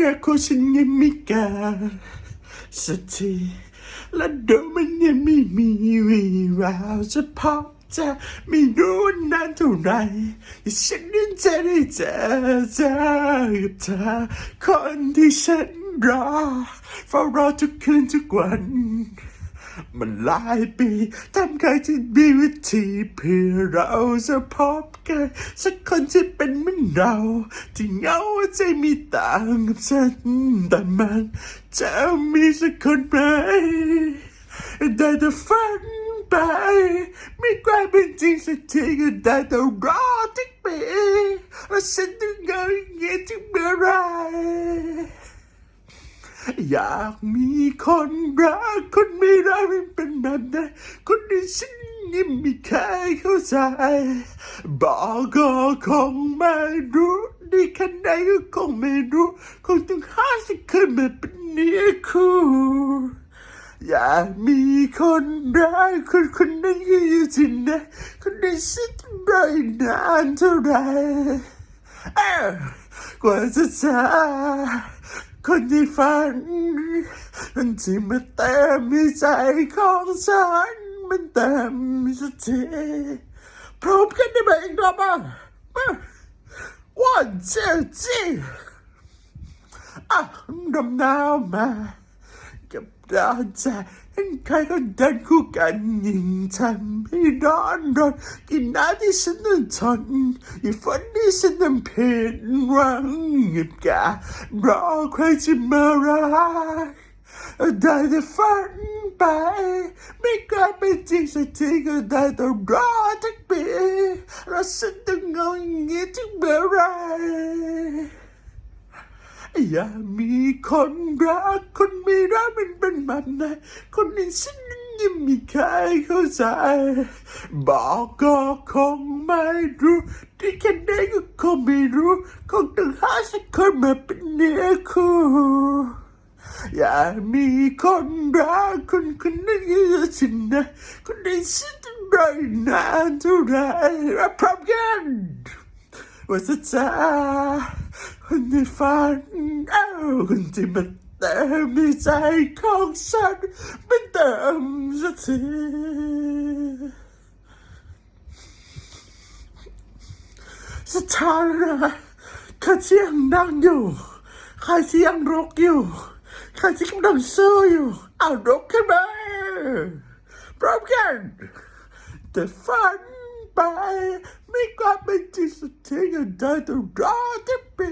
น้าของฉันยังไม่กล้าสักทีและดูมันยังไม่มีวีแววจะพบจะไม่รู้นานเท่าไหรฉันนั้นจะได้เจอเจอกับเธอคนที่ฉันรอเฝ้ารอทุกคืนทุกวัน มันหลายปีทำใครที่มีวิธีเพื่อเราจะพบกันสักคนที่เป็นเหมือนเรา ที่เหงาใจมีต่างกับฉันแต่มันจะมีสักคนไหมได้แต่ฝันไปไม่กลายเป็นจริงสักทีก็ได้แต่รอทุกปีแล้วฉันต้องเงาอย่างเงี้ยถึงเมื่อไร อยากมีคนรัก คนไม่รักมันเป็นแบบไหนคนที่ฉันยังไม่เคยเข้าใจ บอกก็คงไม่รู้ดีแค่ไหนก็คงไม่รู้คงต้องหาสักคนมาเป็นเนื้อคู่อยากมีคนรักคนคนนั้นก็อยู่ที่ไหนคนที่ฉันต้องรออีกนานเท่าไหรเอ้ากว่าจะเจอ คนที่ฝันคนที่มาเต็มในใจของฉัน มันเต็มสักทีพร้อมกันได้ไหมอีกรอบอะมา one two three อะดำน้ำมา กับดาวใจเห็นใครก็เดินคู่กันยิ่งทำให้ร้อนรอนกินน้ำที่ฉันต้องทนยิ่งฝันที่ฉันต้องผิดหวังเงียบการอใครจะมารักได้แต่ฝันไป ไม่กลายเป็นจริงสักทีก็ได้แต่รอทั้งปีแล้วฉันต้องเงาอย่างนี้ถึงเมื่อไร อย่ามีคนรัก คนไม่รักมันเป็นแบบไหนคนนี้ฉันยังม่เคยเข้าใจ บอกก็คงไม่รู้ที่แค่ไหนก็คงไม่รู้คงต้องหาสักคนมาเป็นเนื้อคู่อย่ามีคนรักคนคนนั้นก็อยู่ที่ไหนคนนี้ฉันต้องรอนานเท่าไรรับพร้อมกันว่าจะเจอ คนฝันเอ้าคนที่มันเติมในใจของฉันไมันเติมสักทีสุดท้ายแล้วนะใครที่ยังนั่งอยู่ใครที่ยังรกอยู่ใครที่กำลังสู้อยู่เอารกขึ้นมาพร้อมกันแต่ฝันไปไม่กลับเป็นจริงสักทีก็ได้แต่รอที่ปี